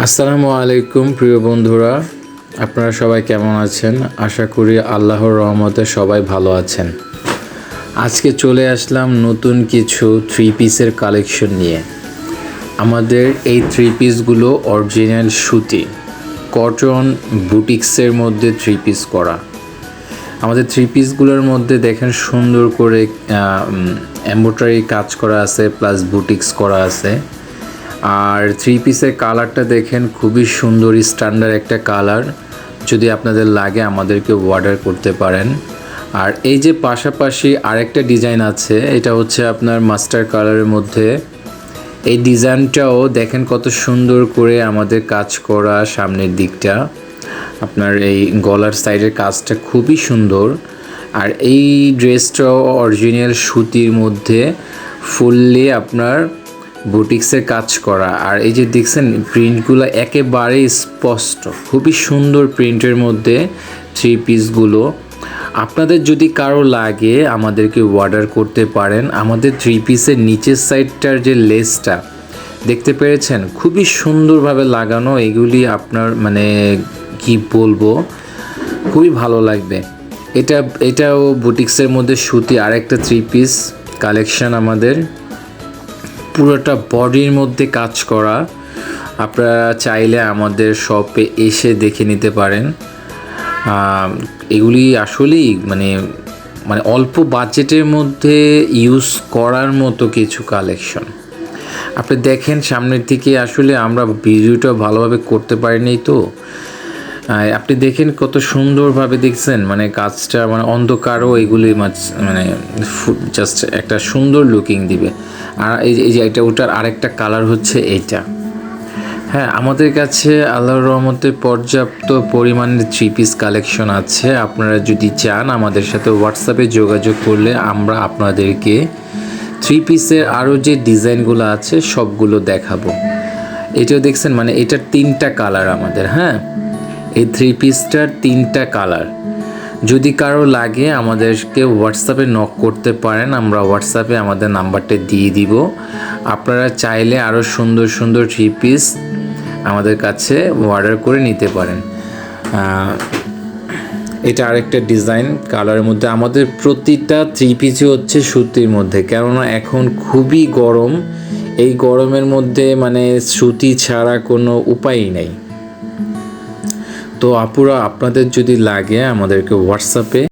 আসসালামু আলাইকুম, প্রিয় বন্ধুরা। আপনারা সবাই কেমন আছেন? আশা করি আল্লাহর রহমতে সবাই ভালো আছেন। আজকে চলে আসলাম নতুন কিছু থ্রি পিসের কালেকশন নিয়ে। আমাদের এই থ্রি পিসগুলো অরিজিনাল সুতি কটন বুটিক্সের মধ্যে থ্রি পিস করা। আমাদের থ্রি পিসগুলোর মধ্যে দেখেন সুন্দর করে এম্ব্রয়ডারি কাজ করা আছে প্লাস বুটিক্স করা আছে। আর থ্রি পিসের কালারটা দেখেন, খুবই সুন্দর স্ট্যান্ডার্ড একটা কালার যদি আপনাদের লাগে, আমাদেরকে অর্ডার করতে পারেন। আর এই যে পাশাপাশি আরেকটা ডিজাইন আছে, এটা হচ্ছে আপনার মাস্টার কালারের মধ্যে। এই ডিজাইনটাও দেখেন কত সুন্দর করে আমাদের কাজ করা সামনের দিকটা। আপনার এই গলার সাইডের কাজটা খুবই সুন্দর। আর এই ড্রেসটাও অরিজিনাল সুতির মধ্যে ফুললি আপনার বুটিক্সের কাজ করা। আর এই যে দেখছেন প্রিন্টগুলো একেবারে স্পষ্ট। খুবই সুন্দর প্রিন্টের মধ্যে থ্রি পিসগুলো আপনাদের যদি কারও লাগে, আমাদেরকে অর্ডার করতে পারেন। আমাদের থ্রি পিসের নিচের সাইডটার যে লেসটা দেখতে পেরেছেন? খুবই সুন্দরভাবে লাগানো। এগুলি আপনার মানে কি বলব? খুবই ভালো লাগবে। এটা, এটাও বুটিক্সের মধ্যে সুতি আরেকটা থ্রি পিস কালেকশন আমাদের। পুরোটা বডির মধ্যে কাজ করা, আপনারা চাইলে আমাদের শপে এসে দেখে নিতে পারেন। এগুলি আসলেই মানে মানে অল্প বাজেটের মধ্যে ইউজ করার মতো কিছু কালেকশন আপনি দেখেন সামনের দিকে আসলে আমরা ভিডিওটা ভালোভাবে করতে পারিনি তো। আপনি দেখেন কত সুন্দরভাবে দেখছেন মানে কাজটা মানে অন্ধকারও এগুলি মানে জাস্ট একটা সুন্দর লুকিং দিবে। আর এই যে- এই যে এটা, ওটার আরেকটা কালার হচ্ছে এইটা হ্যাঁ আমাদের কাছে আল্লাহর রহমতে পর্যাপ্ত পরিমাণের থ্রি পিস কালেকশন আছে। আপনারা যদি চান আমাদের সাথে হোয়াটসঅ্যাপে যোগাযোগ করলে আমরা আপনাদেরকে থ্রি পিসের আরও যে ডিজাইনগুলো আছে, সবগুলো দেখাবো। এটাও দেখছেন মানে এটার তিনটা কালার আমাদের হ্যাঁ? এই থ্রি পিসটার তিনটা কালার যদি কারও লাগে, আমাদেরকে হোয়াটসঅ্যাপে নক করতে পারেন, আমরা হোয়াটসঅ্যাপে আমাদের নাম্বারটা দিয়ে দিব। আপনারা চাইলে আরও সুন্দর সুন্দর থ্রি পিস আমাদের কাছে অর্ডার করে নিতে পারেন। এটা আরেকটা ডিজাইন কালারের মধ্যে। আমাদের প্রতিটা থ্রি পিসই হচ্ছে সুতির মধ্যে। কেননা এখন খুবই গরম। এই গরমের মধ্যে মানে সুতি ছাড়া কোনো উপায়ই নেই। তো আপুরা আপনাদের যদি লাগে আমাদেরকে হোয়াটসঅ্যাপে